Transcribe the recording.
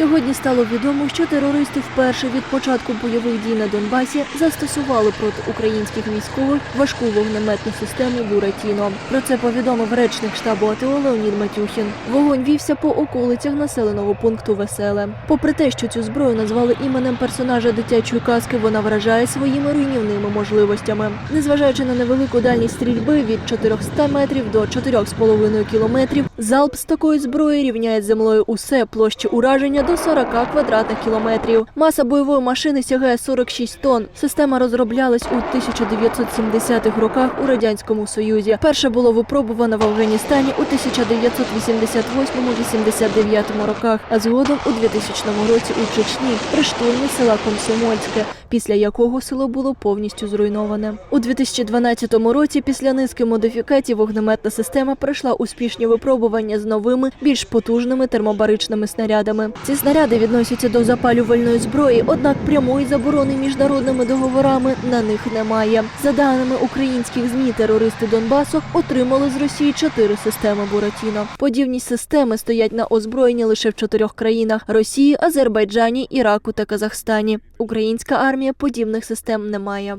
Сьогодні стало відомо, що терористи вперше від початку бойових дій на Донбасі застосували проти українських військових важку вогнеметну систему Буратіно. Про це повідомив речник штабу АТО Леонід Матюхін. Вогонь вівся по околицях населеного пункту Веселе. Попри те, що цю зброю назвали іменем персонажа дитячої казки, вона вражає своїми руйнівними можливостями. Незважаючи на невелику дальність стрільби від 400 метрів до 4,5 кілометрів, залп з такої зброї рівняє землею усе площі ураження до 40 квадратних кілометрів. Маса бойової машини сягає 46 тонн. Система розроблялась у 1970-х роках у радянському союзі. Перше було випробувано в Афганістані у 1988-89 роках, а згодом у 2000 році у Чечні при штурмі села Комсомольське, після якого село було повністю зруйноване. У 2012 році після низки модифікацій вогнеметна система пройшла успішні випробування з новими, більш потужними термобаричними снарядами. Ці снаряди відносяться до запалювальної зброї, однак прямої заборони міжнародними договорами на них немає. За даними українських змі, терористи Донбасу отримали з Росії чотири системи Буратіно. Подібні системи стоять на озброєнні лише в чотирьох країнах: Росії, Азербайджані, Іраку та Казахстані. Українська армія подібних систем не має.